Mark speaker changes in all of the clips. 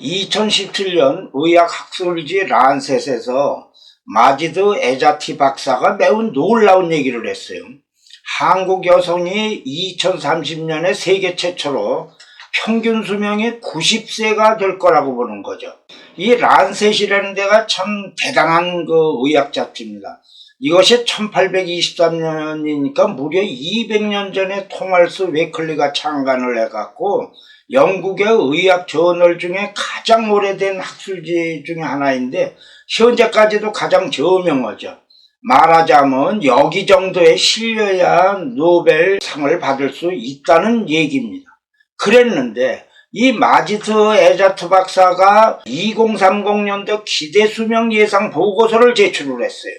Speaker 1: 2017년 의학학술지 란셋에서 마지드 에자티 박사가 매우 놀라운 얘기를 했어요. 한국 여성이 2030년에 세계 최초로 평균 수명이 90세가 될 거라고 보는 거죠. 이 란셋이라는 데가 참 대단한 그 의학 잡지입니다. 이것이 1823년이니까 무려 200년 전에 토말스 웨클리가 창간을 해갖고 영국의 의학 저널 중에 가장 오래된 학술지 중에 하나인데 현재까지도 가장 저명하죠. 말하자면 여기 정도에 실려야 노벨상을 받을 수 있다는 얘기입니다. 그랬는데 이 마지트 에자트 박사가 2030년도 기대 수명 예상 보고서를 제출을 했어요.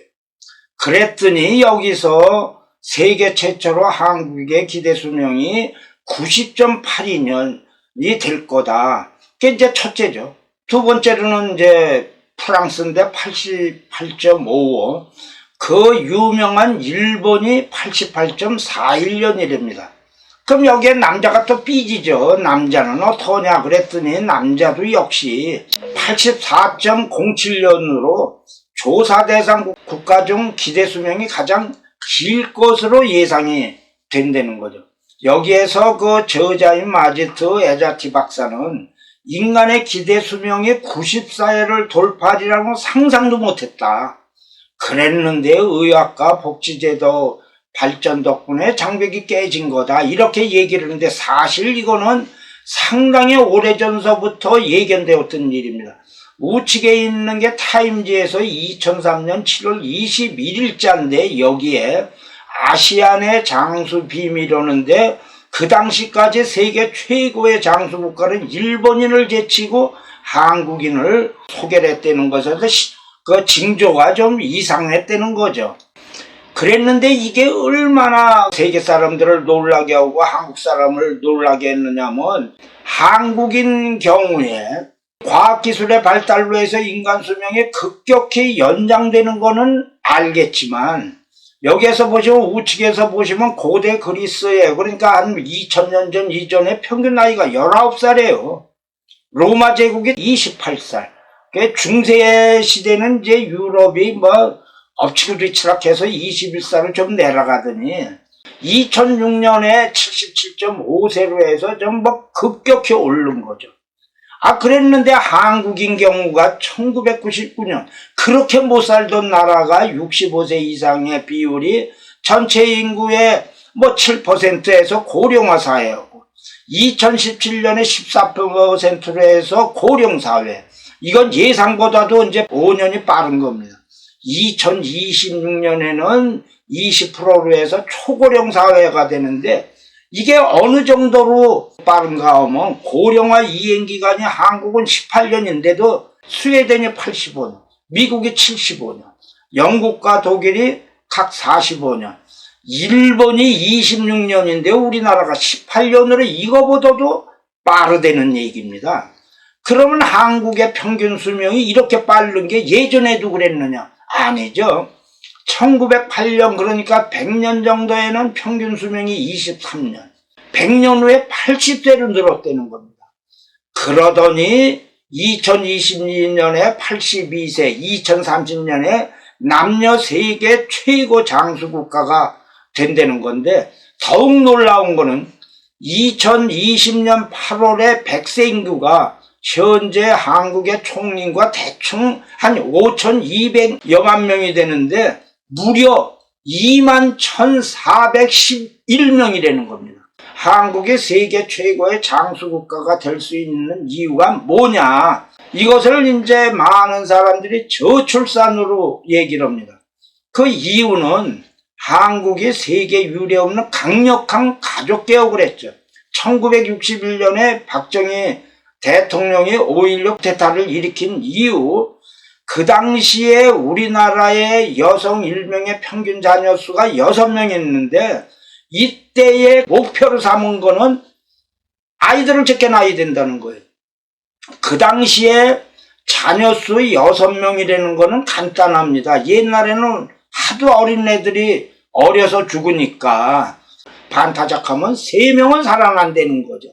Speaker 1: 그랬더니 여기서 세계 최초로 한국의 기대 수명이 90.82년 이될 거다. 그게 이제 첫째죠. 두 번째로는 이제 프랑스인데 88.55. 그 유명한 일본이 88.41년이랍니다. 그럼 여기에 남자가 또 삐지죠. 남자는 어떠냐 그랬더니 남자도 역시 84.07년으로 조사 대상 국가 중 기대 수명이 가장 길 것으로 예상이 된다는 거죠. 여기에서 그 저자인 마지트 에자티 박사는 인간의 기대 수명이 94회를 돌파하리라고 상상도 못했다. 그랬는데 의학과 복지제도 발전 덕분에 장벽이 깨진 거다. 이렇게 얘기를 하는데 사실 이거는 상당히 오래전서부터 예견되었던 일입니다. 우측에 있는 게 타임지에서 2003년 7월 21일자인데 여기에 아시안의 장수 비밀이라는데 그 당시까지 세계 최고의 장수 국가는 일본인을 제치고 한국인을 소개했다는 것에서 시- 그 징조가 좀 이상했다는 거죠. 그랬는데 이게 얼마나 세계 사람들을 놀라게 하고 한국 사람을 놀라게 했느냐면 한국인 경우에 과학기술의 발달로 해서 인간 수명이 급격히 연장되는 거는 알겠지만 여기에서 보시면 우측에서 보시면 고대 그리스에 그러니까 한 2000년 전 이전에 평균 나이가 19살이에요. 로마 제국이 28살. 그 중세 시대는 이제 유럽이 뭐 엎치고 뒤치락해서 21살을 좀 내려가더니 2006년에 77.5세로 해서 좀 뭐 급격히 오른 거죠. 아, 그랬는데 한국인 경우가 1999년 그렇게 못 살던 나라가 65세 이상의 비율이 전체 인구의 뭐 7%에서 고령화 사회였고 2017년에 14%로 해서 고령 사회. 이건 예상보다도 이제 5년이 빠른 겁니다. 2026년에는 20%로 해서 초고령 사회가 되는데 이게 어느 정도로 빠른가 하면 고령화 이행 기간이 한국은 18년인데도 스웨덴이 85년, 미국이 75년, 영국과 독일이 각 45년, 일본이 26년인데 우리나라가 18년으로 이거보다도 빠르다는 얘기입니다. 그러면 한국의 평균 수명이 이렇게 빠른 게 예전에도 그랬느냐? 아니죠. 1908년 그러니까 100년 정도에는 평균 수명이 23년, 100년 후에 80세로 늘었다는 겁니다. 그러더니 2022년에 82세, 2030년에 남녀 세계 최고 장수 국가가 된다는 건데 더욱 놀라운 거는 2020년 8월에 100세 인구가 현재 한국의 총인과 대충 한 5,200여만 명이 되는데 무려 2만 1,411명이라는 겁니다. 한국이 세계 최고의 장수 국가가 될 수 있는 이유가 뭐냐? 이것을 이제 많은 사람들이 저출산으로 얘기를 합니다. 그 이유는 한국이 세계 유례 없는 강력한 가족 개혁을 했죠. 1961년에 박정희 대통령이 5.16 대타를 일으킨 이후 그 당시에 우리나라의 여성 1명의 평균 자녀 수가 6명이었는데 이때의 목표로 삼은 거는 아이들을 적게 낳아야 된다는 거예요. 그 당시에 자녀 수 6명이라는 거는 간단합니다. 옛날에는 하도 어린 애들이 어려서 죽으니까 반타작하면 3명은 살아난다는 거죠.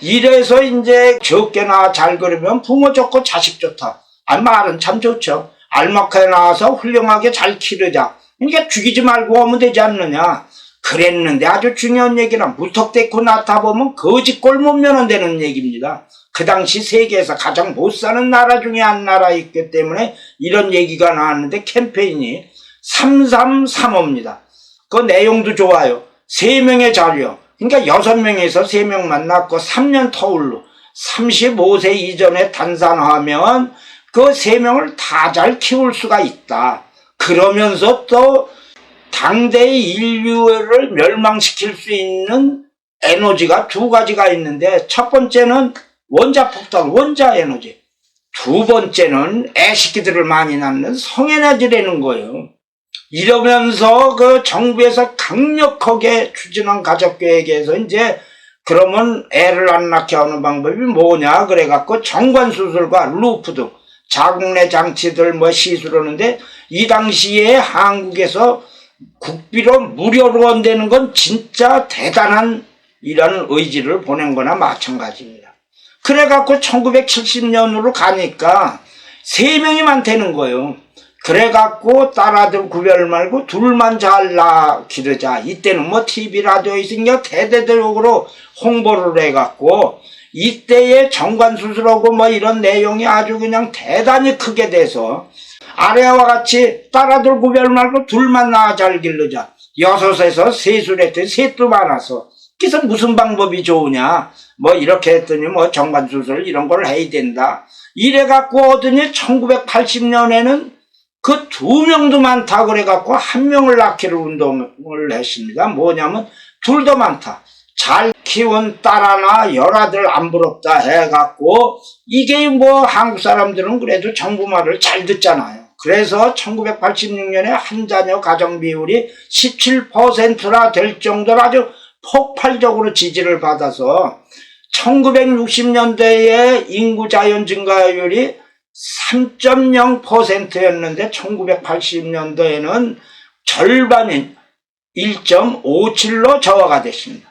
Speaker 1: 이래서 이제 적게나 잘 그리면 부모 좋고 자식 좋다. 아, 말은 참 좋죠. 알맞게 나와서 훌륭하게 잘 기르자. 그러니까 죽이지 말고 오면 되지 않느냐. 그랬는데 아주 중요한 얘기는 무턱대고 나타보면 거지 꼴 못 면한다는 얘기입니다. 그 당시 세계에서 가장 못 사는 나라 중에 한 나라 있기 때문에 이런 얘기가 나왔는데 캠페인이 333호입니다. 그 내용도 좋아요. 세명의 자료. 그러니까 여섯 명에서 세명 만났고 3년 터울로 35세 이전에 단산하면 그 세 명을 다 잘 키울 수가 있다. 그러면서 또 당대의 인류를 멸망시킬 수 있는 에너지가 두 가지가 있는데 첫 번째는 원자 폭탄, 원자 에너지. 두 번째는 애새끼들을 많이 낳는 성에너지라는 거예요. 이러면서 그 정부에서 강력하게 추진한 가족계획에서 이제 그러면 애를 안 낳게 하는 방법이 뭐냐 그래갖고 정관수술과 루프 등 자궁내 장치들 뭐 시술하는데 이 당시에 한국에서 국비로 무료로 한다는 건 진짜 대단한 이런 의지를 보낸 거나 마찬가지입니다. 그래갖고 1970년으로 가니까 세 명이만 되는 거예요. 그래갖고 딸아들 구별 말고 둘만 잘나 기르자. 이때는 뭐 TV 라디오 있으니까 대대적으로 홍보를 해갖고 이때의 정관수술하고 뭐 이런 내용이 아주 그냥 대단히 크게 돼서 아래와 같이 딸아들 구별 말고 둘만 낳아 잘 기르자. 여섯에서 셋을 했더니 셋도 많아서. 그래서 무슨 방법이 좋으냐. 뭐 이렇게 했더니 뭐 정관수술 이런 걸 해야 된다. 이래갖고 하더니 1980년에는 그 두 명도 많다 그래갖고 한 명을 낳기로 운동을 했습니다. 뭐냐면 둘도 많다. 잘 키운 딸 하나 열아들 안 부럽다 해갖고 이게 뭐 한국 사람들은 그래도 정부 말을 잘 듣잖아요. 그래서 1986년에 한 자녀 가정 비율이 17%나 될 정도로 아주 폭발적으로 지지를 받아서 1960년대에 인구 자연 증가율이 3.0%였는데 1980년도에는 절반인 1.57로 저하가 됐습니다.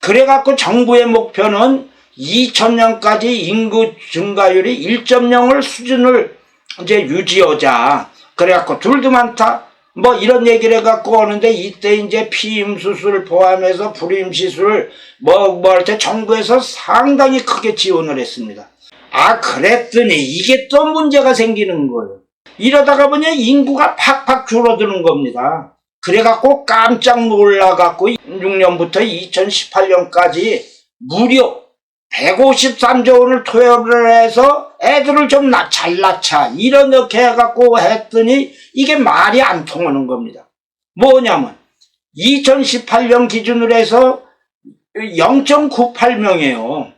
Speaker 1: 그래갖고 정부의 목표는 2000년까지 인구 증가율이 1.0을 수준을 이제 유지하자. 그래갖고 둘도 많다. 뭐 이런 얘기를 해갖고 오는데 이때 이제 피임 수술 포함해서 불임 시술 뭐뭐 할 때 정부에서 상당히 크게 지원을 했습니다. 아 그랬더니 이게 또 문제가 생기는 거예요. 이러다가 보니 인구가 팍팍 줄어드는 겁니다. 그래갖고 깜짝 놀라갖고 6년부터 2018년까지 무려 153조 원을 투여를 해서 애들을 좀 나, 잘 낳자. 이렇게 해갖고 했더니 이게 말이 안 통하는 겁니다. 뭐냐면 2018년 기준으로 해서 0.98명이에요.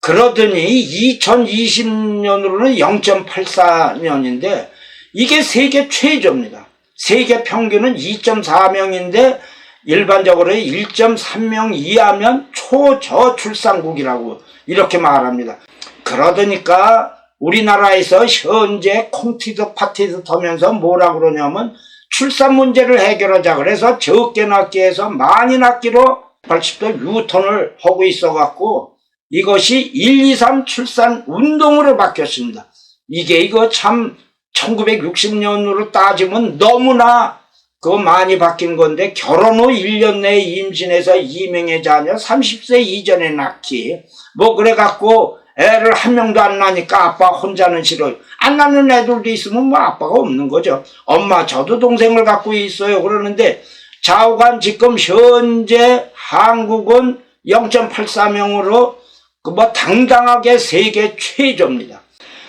Speaker 1: 그러더니 2020년으로는 0.84년인데 이게 세계 최저입니다. 세계 평균은 2.4명인데 일반적으로 1.3명 이하면 초저출산국이라고 이렇게 말합니다. 그러더니까 우리나라에서 현재 콩티드 파티드 하면서 뭐라 그러냐면 출산 문제를 해결하자 그래서 적게 낳기 해서 많이 낳기로 80도 유턴을 하고 있어 갖고 이것이 1, 2, 3 출산 운동으로 바뀌었습니다. 이게 이거 참 1960년으로 따지면 너무나 그 많이 바뀐 건데 결혼 후 1년 내에 임신해서 2명의 자녀 30세 이전에 낳기 뭐 그래갖고 애를 한 명도 안 낳으니까 아빠 혼자는 싫어요. 안 낳는 애들도 있으면 뭐 아빠가 없는 거죠. 엄마 저도 동생을 갖고 있어요. 그러는데 좌우간 지금 현재 한국은 0.84명으로 그 뭐 당당하게 세계 최저입니다.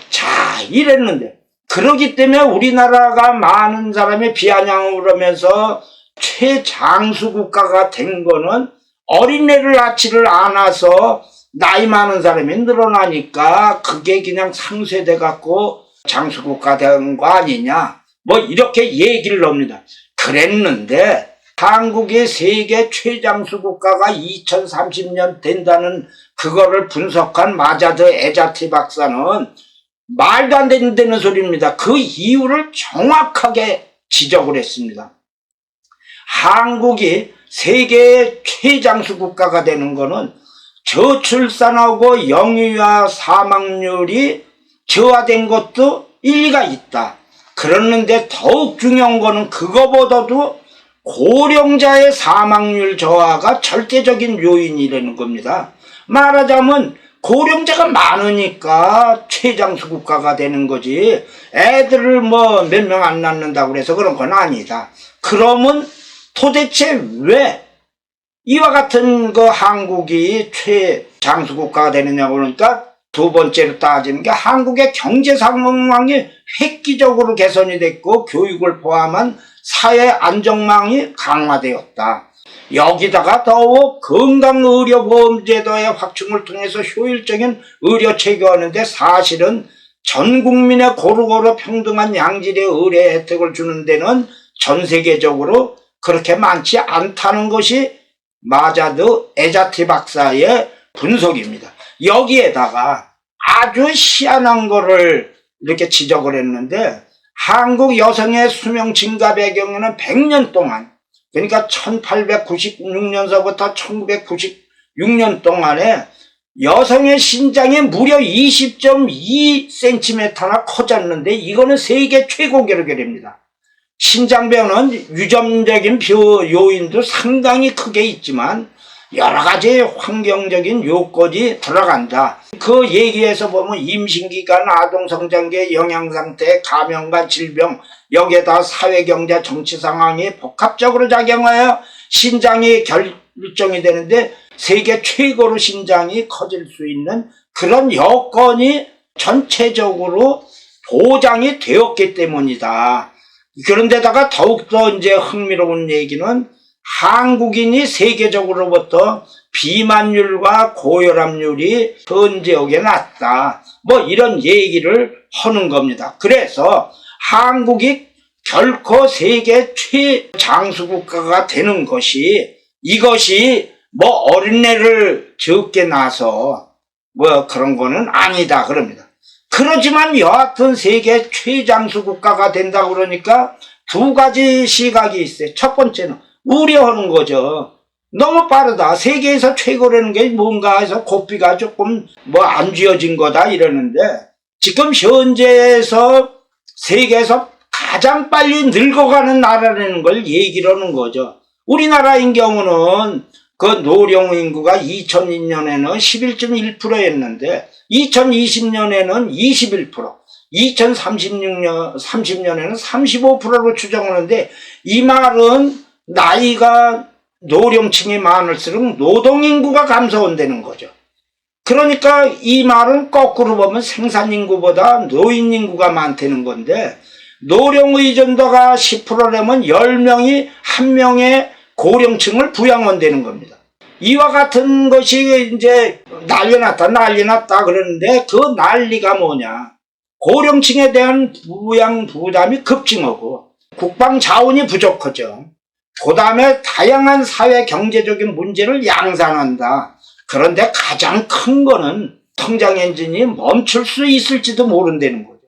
Speaker 1: 자 이랬는데 그러기 때문에 우리나라가 많은 사람이 비아냥을 하면서 최장수 국가가 된 거는 어린애를 낳지를 않아서 나이 많은 사람이 늘어나니까 그게 그냥 상쇄돼 갖고 장수 국가 된 거 아니냐 뭐 이렇게 얘기를 합니다. 그랬는데 한국의 세계 최장수 국가가 2030년 된다는 그거를 분석한 마자드 에자티 박사는 말도 안 되는 소리입니다. 그 이유를 정확하게 지적을 했습니다. 한국이 세계의 최장수 국가가 되는 거는 저출산하고 영유아 사망률이 저하된 것도 일리가 있다. 그러는데 더욱 중요한 거는 그거보다도 고령자의 사망률 저하가 절대적인 요인이라는 겁니다. 말하자면 고령자가 많으니까 최장수 국가가 되는 거지 애들을 뭐 몇 명 안 낳는다고 그래서 그런 건 아니다. 그러면 도대체 왜 이와 같은 그 한국이 최장수 국가가 되느냐고 그러니까 두 번째로 따지는 게 한국의 경제 상황이 획기적으로 개선이 됐고 교육을 포함한 사회 안정망이 강화되었다. 여기다가 더욱 건강의료보험제도의 확충을 통해서 효율적인 의료 체계하는 데 사실은 전 국민의 고루고루 평등한 양질의 의료 혜택을 주는 데는 전 세계적으로 그렇게 많지 않다는 것이 마자드 에자티 박사의 분석입니다. 여기에다가 아주 희한한 거를 이렇게 지적을 했는데 한국 여성의 수명 증가 배경에는 100년 동안 그러니까 1896년서부터 1996년 동안에 여성의 신장이 무려 20.2cm나 커졌는데 이거는 세계 최고 기록이랍니다. 신장병은 유전적인 요인도 상당히 크게 있지만 여러 가지 환경적인 요건이 들어간다. 그 얘기에서 보면 임신기간, 아동성장기, 영양상태, 감염과 질병, 여기에 다 사회 경제, 정치 상황이 복합적으로 작용하여 신장이 결정이 되는데 세계 최고로 신장이 커질 수 있는 그런 여건이 전체적으로 보장이 되었기 때문이다. 그런데다가 더욱더 이제 흥미로운 얘기는 한국인이 세계적으로부터 비만율과 고혈압률이 전 지역에 낮다. 뭐 이런 얘기를 하는 겁니다. 그래서 한국이 결코 세계 최장수 국가가 되는 것이 이것이 뭐 어린애를 적게 낳아서 뭐 그런 거는 아니다 그럽니다. 그렇지만 여하튼 세계 최장수 국가가 된다 그러니까 두 가지 시각이 있어요. 첫 번째는 우려하는 거죠. 너무 빠르다. 세계에서 최고라는 게 뭔가 해서 고삐가 조금 뭐 안 쥐어진 거다 이러는데 지금 현재에서 세계에서 가장 빨리 늙어가는 나라라는 걸 얘기를 하는 거죠. 우리나라인 경우는 그 노령 인구가 2002년에는 11.1%였는데 2020년에는 21%, 2036년 30년에는 35%로 추정하는데 이 말은 나이가 노령층이 많을수록 노동 인구가 감소한다는 거죠. 그러니까 이 말은 거꾸로 보면 생산 인구보다 노인 인구가 많다는 건데 노령 의존도가 10%라면 10명이 한 명의 고령층을 부양한다는 겁니다. 이와 같은 것이 이제 난리 났다, 난리 났다 그러는데 그 난리가 뭐냐. 고령층에 대한 부양 부담이 급증하고 국방 자원이 부족하죠. 그 다음에 다양한 사회 경제적인 문제를 양산한다. 그런데 가장 큰 거는 통장 엔진이 멈출 수 있을지도 모른다는 거죠.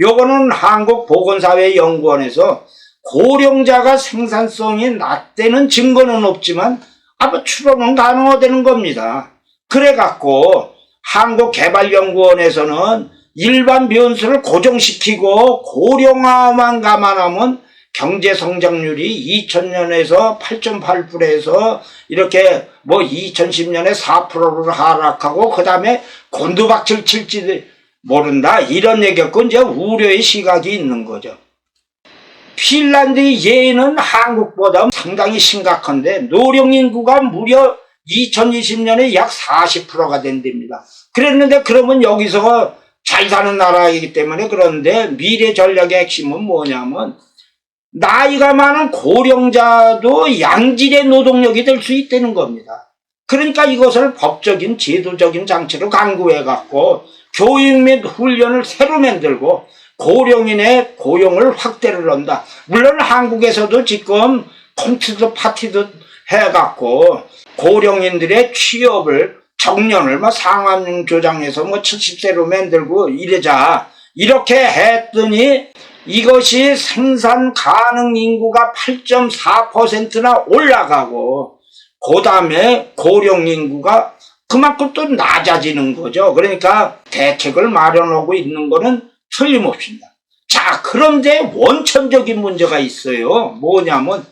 Speaker 1: 요거는 한국보건사회연구원에서 고령자가 생산성이 낮다는 증거는 없지만 아마 추론은 가능하다는 겁니다. 그래갖고 한국개발연구원에서는 일반 변수를 고정시키고 고령화만 감안하면 경제 성장률이 2000년에서 8.8%에서 이렇게 뭐 2010년에 4%를 하락하고 그 다음에 곤두박질 칠지 모른다 이런 얘기였고 이제 우려의 시각이 있는 거죠. 핀란드의 예는 한국보다 상당히 심각한데 노령 인구가 무려 2020년에 약 40%가 된답니다. 그랬는데 그러면 여기서 잘 사는 나라이기 때문에 그런데 미래 전략의 핵심은 뭐냐면 나이가 많은 고령자도 양질의 노동력이 될 수 있다는 겁니다. 그러니까 이것을 법적인 제도적인 장치로 강구해 갖고 교육 및 훈련을 새로 만들고 고령인의 고용을 확대를 한다. 물론 한국에서도 지금 콘티도 파티도 해갖고 고령인들의 취업을 정년을 뭐 상한 조장해서 뭐 70세로 만들고 이러자 이렇게 했더니 이것이 생산 가능 인구가 8.4%나 올라가고 그 다음에 고령 인구가 그만큼 또 낮아지는 거죠. 그러니까 대책을 마련하고 있는 거는 틀림없습니다. 자, 그런데 원천적인 문제가 있어요. 뭐냐면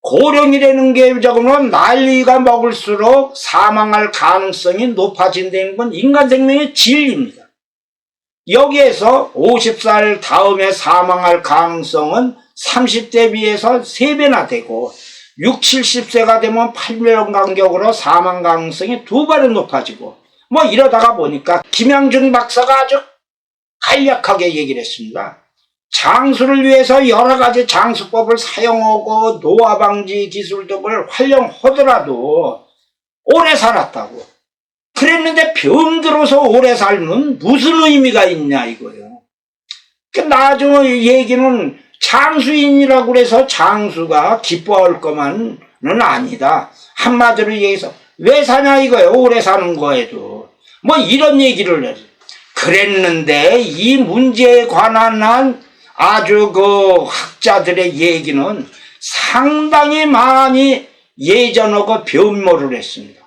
Speaker 1: 고령이라는 게 조금은 나이가 먹을수록 사망할 가능성이 높아진다는 건 인간 생명의 진리입니다. 여기에서 50살 다음에 사망할 가능성은 30대 비해서 3배나 되고 6, 70세가 되면 8년 간격으로 사망 가능성이 두 배는 높아지고 뭐 이러다가 보니까 김양준 박사가 아주 간략하게 얘기를 했습니다. 장수를 위해서 여러 가지 장수법을 사용하고 노화 방지 기술 등을 활용하더라도 오래 살았다고. 그랬는데 병 들어서 오래 살면 무슨 의미가 있냐 이거예요. 그 나중에 얘기는 장수인이라고 그래서 장수가 기뻐할 것만은 아니다. 한마디로 얘기해서 왜 사냐 이거예요. 오래 사는 거에도. 뭐 이런 얘기를 해요. 그랬는데 이 문제에 관한 한 아주 그 학자들의 얘기는 상당히 많이 예전하고 변모를 했습니다.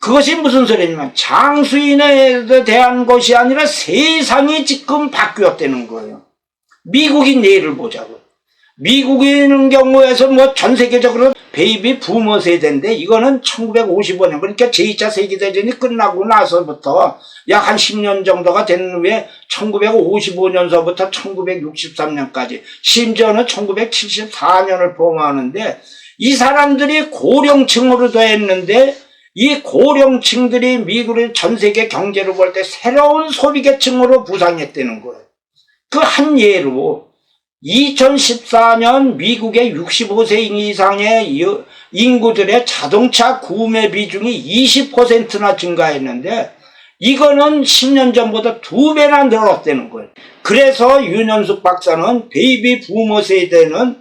Speaker 1: 그것이 무슨 소리냐면 장수인에 대한 것이 아니라 세상이 지금 바뀌었다는 거예요. 미국인 예를 보자고. 미국인 경우에서 뭐 전 세계적으로 베이비 부모 세대인데 이거는 1955년 그러니까 제2차 세계대전이 끝나고 나서부터 약 한 10년 정도가 된 후에 1955년서부터 1963년까지 심지어는 1974년을 포함하는데 이 사람들이 고령층으로 더했는데 이 고령층들이 미국의 전 세계 경제를 볼 때 새로운 소비계층으로 부상했다는 거예요. 그 한 예로 2014년 미국의 65세 이상의 인구들의 자동차 구매 비중이 20%나 증가했는데 이거는 10년 전보다 두 배나 늘었다는 거예요. 그래서 윤현숙 박사는 베이비 부모 세대는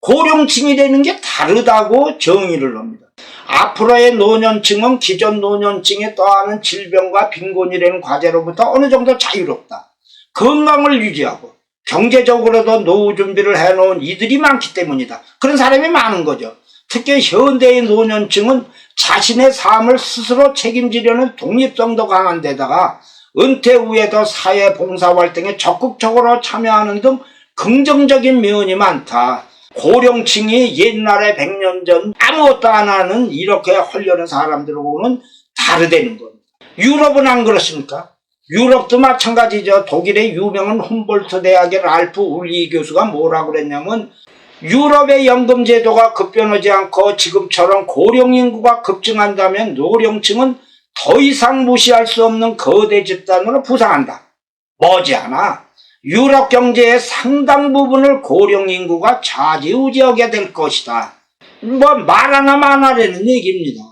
Speaker 1: 고령층이 되는 게 다르다고 정의를 합니다. 앞으로의 노년층은 기존 노년층에 떠하는 질병과 빈곤이라는 과제로부터 어느 정도 자유롭다. 건강을 유지하고 경제적으로도 노후 준비를 해놓은 이들이 많기 때문이다. 그런 사람이 많은 거죠. 특히 현대의 노년층은 자신의 삶을 스스로 책임지려는 독립성도 강한 데다가 은퇴 후에도 사회 봉사활동에 적극적으로 참여하는 등 긍정적인 면이 많다. 고령층이 옛날에 100년 전 아무것도 안 하는 이렇게 헐려는 사람들하고는 다르다는 겁니다. 유럽은 안 그렇습니까? 유럽도 마찬가지죠. 독일의 유명한 훔볼트 대학의 랄프 울리 교수가 뭐라고 그랬냐면 유럽의 연금 제도가 급변하지 않고 지금처럼 고령 인구가 급증한다면 노령층은 더 이상 무시할 수 없는 거대 집단으로 부상한다. 머지않아 유럽 경제의 상당 부분을 고령 인구가 좌지우지하게 될 것이다. 뭐 말 하나 만 하라는 얘기입니다.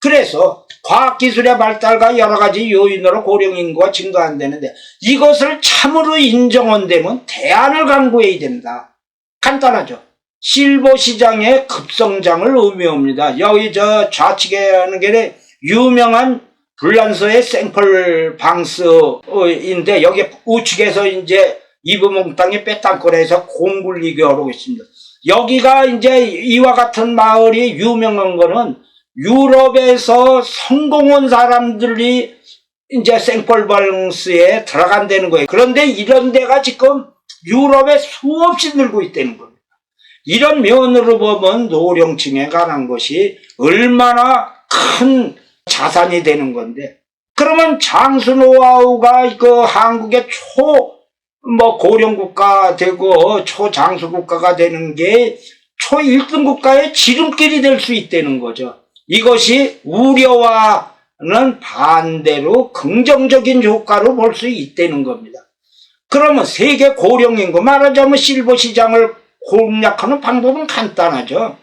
Speaker 1: 그래서 과학기술의 발달과 여러 가지 요인으로 고령 인구가 증가한다는데 이것을 참으로 인정한다면 대안을 강구해야 된다. 간단하죠. 실버 시장의 급성장을 의미합니다. 여기 저 좌측에 하는 게 유명한 불란서의 생펄 방스인데 여기 우측에서 이제 이브몽 땅에 빼땅거리에서 공굴리교 하고 있습니다. 여기가 이제 이와 같은 마을이 유명한 거는 유럽에서 성공한 사람들이 이제 생펄 방스에 들어간다는 거예요. 그런데 이런 데가 지금 유럽에 수없이 늘고 있다는 겁니다. 이런 면으로 보면 노령층에 관한 것이 얼마나 큰 자산이 되는 건데 그러면 장수 노하우가 그 한국의 초 뭐 고령 국가 되고 초장수 국가가 되는 게초 1등 국가의 지름길이 될 수 있다는 거죠. 이것이 우려와는 반대로 긍정적인 효과로 볼 수 있다는 겁니다. 그러면 세계 고령 인구 말하자면 실버 시장을 공략하는 방법은 간단하죠.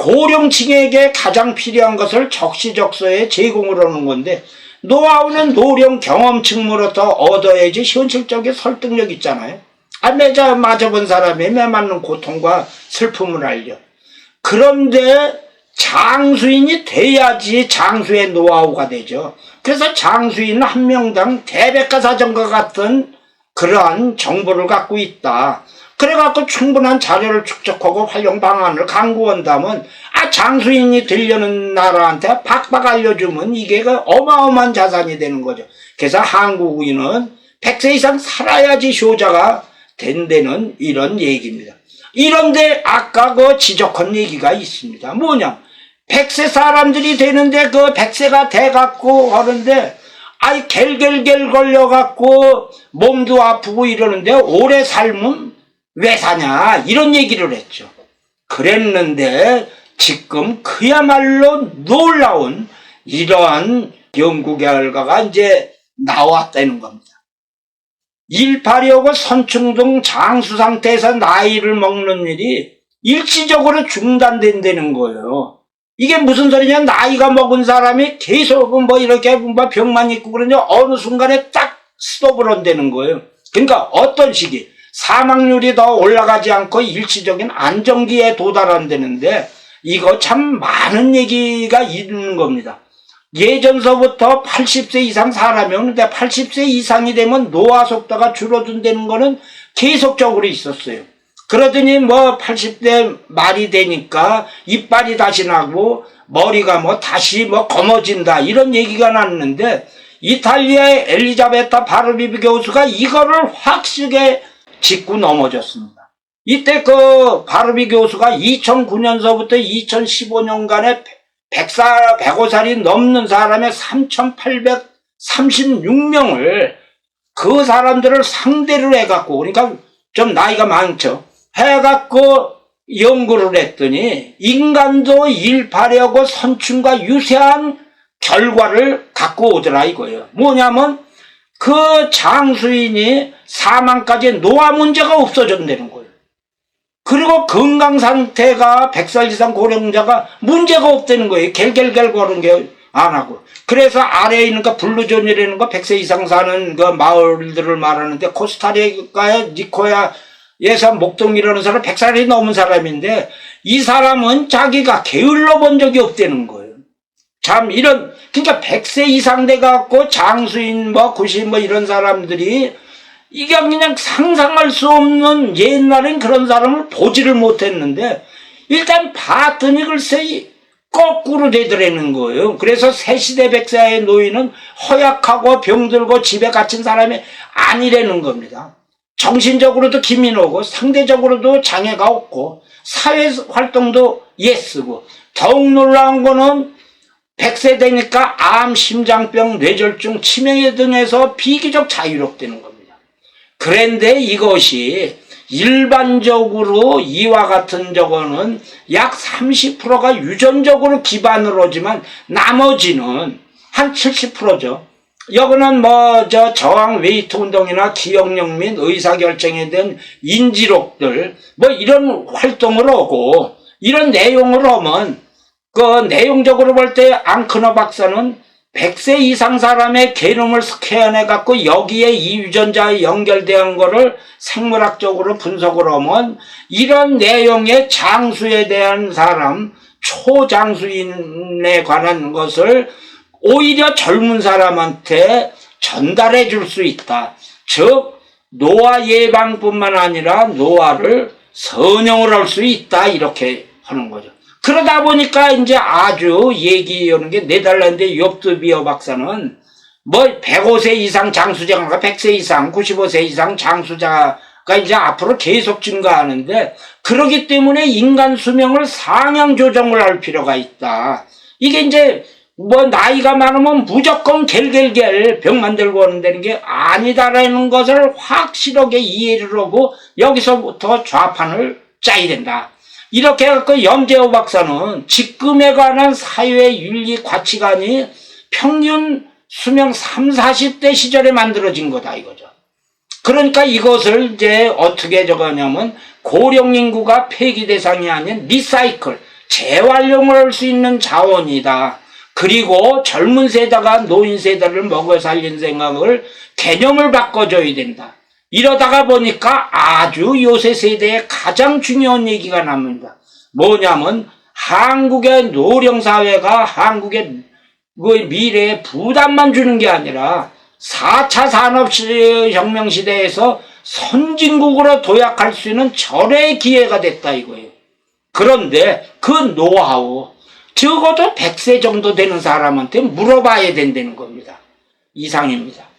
Speaker 1: 고령층에게 가장 필요한 것을 적시적소에 제공을 하는 건데 노하우는 노령 경험층으로부터 얻어야지 현실적인 설득력 있잖아요. 아, 매자 맞아본 사람이 매 맞는 고통과 슬픔을 알려. 그런데 장수인이 돼야지 장수의 노하우가 되죠. 그래서 장수인은 한 명당 대백과사전과 같은 그러한 정보를 갖고 있다. 그래갖고 충분한 자료를 축적하고 활용 방안을 강구한다면 아 장수인이 되려는 나라한테 박박 알려주면 이게 그 어마어마한 자산이 되는 거죠. 그래서 한국인은 100세 이상 살아야지 효자가 된다는 이런 얘기입니다. 이런데 아까 그 지적한 얘기가 있습니다. 뭐냐? 100세 사람들이 되는데 그 100세가 돼갖고 하는데 아이 갤갤갤 걸려갖고 몸도 아프고 이러는데 오래 삶은 왜 사냐 이런 얘기를 했죠. 그랬는데 지금 그야말로 놀라운 이러한 연구 결과가 이제 나왔다는 겁니다. 일파리하고 선충동 장수 상태에서 나이를 먹는 일이 일시적으로 중단된다는 거예요. 이게 무슨 소리냐? 나이가 먹은 사람이 계속 뭐 이렇게 뭐 병만 있고 그러냐? 어느 순간에 딱 스톱을 한다는 거예요. 그러니까 어떤 시기? 사망률이 더 올라가지 않고 일시적인 안정기에 도달한다는데 이거 참 많은 얘기가 있는 겁니다. 예전서부터 80세 이상 사람이 오는데 80세 이상이 되면 노화 속도가 줄어든다는 거는 계속적으로 있었어요. 그러더니 뭐 80대 말이 되니까 이빨이 다시 나고 머리가 뭐 다시 뭐 검어진다 이런 얘기가 났는데 이탈리아의 엘리자베타 바르비비 교수가 이거를 확실하게 짚고 넘어졌습니다. 이때 그 바르비 교수가 2009년서부터 2015년간에 100살, 105살이 넘는 사람의 3,836명을 그 사람들을 상대로 해갖고, 그러니까 좀 나이가 많죠. 해갖고 연구를 했더니 인간도 일파하고 선충과 유사한 결과를 갖고 오더라 이거예요. 뭐냐면 그 장수인이 사망까지 노화 문제가 없어졌다는 거예요. 그리고 건강 상태가 100살 이상 고령자가 문제가 없다는 거예요. 갤갤갤 거는 게 안 하고. 그래서 아래에 있는 거 블루존이라는 거 100세 이상 사는 그 마을들을 말하는데 코스타리카의 니코야에서 목동이라는 사람 100살이 넘은 사람인데 이 사람은 자기가 게을러 본 적이 없다는 거예요. 참 이런 그러니까 100세 이상 돼 갖고 장수인 뭐 90 뭐 이런 사람들이 이게 그냥 상상할 수 없는 옛날엔 그런 사람을 보지를 못했는데 일단 봤더니 글쎄 거꾸로 되더라는 거예요. 그래서 새시대 백사의 노인은 허약하고 병들고 집에 갇힌 사람이 아니라는 겁니다. 정신적으로도 기민 오고 상대적으로도 장애가 없고 사회 활동도 예쓰고 더욱 놀라운 거는 100세 되니까 암, 심장병, 뇌졸중, 치명에 등에서 비교적 자유롭다는 겁니다. 그런데 이것이 일반적으로 이와 같은 저거는 약 30%가 유전적으로 기반으로 오지만 나머지는 한 70%죠. 여기는 뭐 저 저항 웨이트 운동이나 기억력 및 의사결정에 대한 인지록들 뭐 이런 활동을 하고 이런 내용을 하면 그 내용적으로 볼 때 앙크너 박사는 100세 이상 사람의 게놈을 스캔해 갖고 여기에 이 유전자에 연결된 거를 생물학적으로 분석을 하면 이런 내용의 장수에 대한 사람 초장수인에 관한 것을 오히려 젊은 사람한테 전달해 줄 수 있다. 즉 노화 예방뿐만 아니라 노화를 선용을 할 수 있다 이렇게 하는 거죠. 그러다 보니까 이제 아주 얘기하는 게 네덜란드 욥드비어 박사는 뭐 105세 이상 장수자가 100세 이상 95세 이상 장수자가 이제 앞으로 계속 증가하는데 그러기 때문에 인간 수명을 상향 조정을 할 필요가 있다. 이게 이제 뭐 나이가 많으면 무조건 갤갤갤 병 만들고 오는다는 게 아니다라는 것을 확실하게 이해를 하고 여기서부터 좌판을 짜야 된다. 이렇게 해갖고 염재호 박사는 직금에 관한 사회 윤리 가치관이 평균 수명 3, 40대 시절에 만들어진 거다 이거죠. 그러니까 이것을 이제 어떻게 적었냐면 고령 인구가 폐기 대상이 아닌 리사이클, 재활용을 할 수 있는 자원이다. 그리고 젊은 세대가 노인 세대를 먹어 살린 생각을 개념을 바꿔줘야 된다. 이러다가 보니까 아주 요새 세대에 가장 중요한 얘기가 나옵니다. 뭐냐면 한국의 노령사회가 한국의 그 미래에 부담만 주는 게 아니라 4차 산업혁명 시대에서 선진국으로 도약할 수 있는 절의 기회가 됐다 이거예요. 그런데 그 노하우 적어도 100세 정도 되는 사람한테 물어봐야 된다는 겁니다. 이상입니다.